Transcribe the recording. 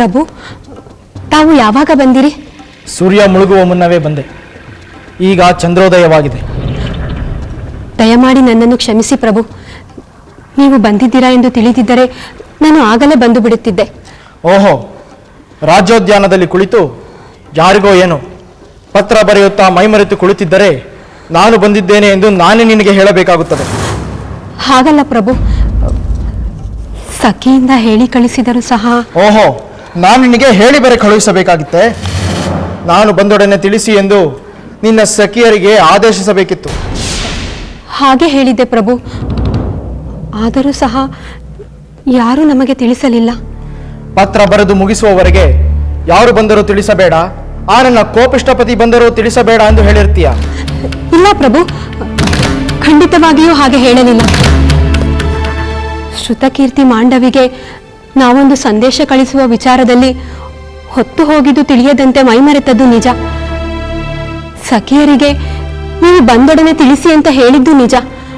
ಪ್ರಭು ತಾವು ಯಾವಾಗ ಬಂದಿರಿ? ಸೂರ್ಯ ಮುಳುಗುವ ಮುನ್ನವೇ ಬಂದೆ. ಈಗ ಚಂದ್ರೋದಯವಾಗಿದೆ. ದಯಮಾಡಿ ನನ್ನನ್ನು ಕ್ಷಮಿಸಿ ಪ್ರಭು. ನೀವು ಬಂದಿದ್ದೀರಾ ಎಂದು ತಿಳಿದಿದ್ದರೆ ನಾನು ಆಗಲೇ ಬಂದು ಬಿಡುತ್ತಿದ್ದೆ. ಓಹೋ ರಾಜ್ಯೋದ್ಯಾನದಲ್ಲಿ ಕುಳಿತು ಯಾರಿಗೋ ಏನು ಪತ್ರ ಬರೆಯುತ್ತಾ ಮೈಮರೆತು ಕುಳಿತಿದ್ದರೆ ನಾನು ಬಂದಿದ್ದೇನೆ ಎಂದು ನಾನೇ ನಿನಗೆ ಹೇಳಬೇಕಾಗುತ್ತದೆ. ಹಾಗಲ್ಲ ಪ್ರಭು. ಸಖಿಯಿಂದ ಹೇಳಿ ಕಳಿಸಿದರೂ ಸಹ ಓಹೋ ನಾನು ನಿನಗೆ ಹೇಳಿ ಬರೆ ಕಳುಹಿಸಬೇಕಾಗಿತ್ತೆ. ನಾನು ಬಂದೊಡನೆ ತಿಳಿಸಿ ಎಂದು ನಿನ್ನ ಸಖಿಯರಿಗೆ ಆದೇಶಿಸಬೇಕಿತ್ತು. ಹಾಗೆ ಹೇಳಿದ್ದೆ ಪ್ರಭು. ಆದರೂ ಸಹ ಯಾರೂ ನಮಗೆ ತಿಳಿಸಲಿಲ್ಲ. ಪತ್ರ ಬರೆದು ಮುಗಿಸುವವರೆಗೆ ಯಾರು ಬಂದರೂ ತಿಳಿಸಬೇಡ. ಆ ನನ್ನ ಕೋಪಿಷ್ಟಪತಿ ಬಂದರೂ ತಿಳಿಸಬೇಡ ಎಂದು ಹೇಳಿರ್ತೀಯ? ಇಲ್ಲ ಪ್ರಭು. ಖಂಡಿತವಾಗಿಯೂ ಹಾಗೆ ಹೇಳಲಿಲ್ಲ. ಶ್ರುತಕೀರ್ತಿ ಮಾಂಡವಿಗೆ ನಾವೊಂದು ಸಂದೇಶ ಕಳಿಸುವ ವಿಚಾರದಲ್ಲಿ ಹೊತ್ತು ಹೋಗಿದ್ದು ತಿಳಿಯದಂತೆ ಮೈಮರೆತದ್ದು ನಿಜ. ಸಖಿಯರಿಗೆ ನೀವು ಬಂದೊಡನೆ ತಿಳಿಸಿ ಅಂತ ಹೇಳಿದ್ದು ನಿಜ.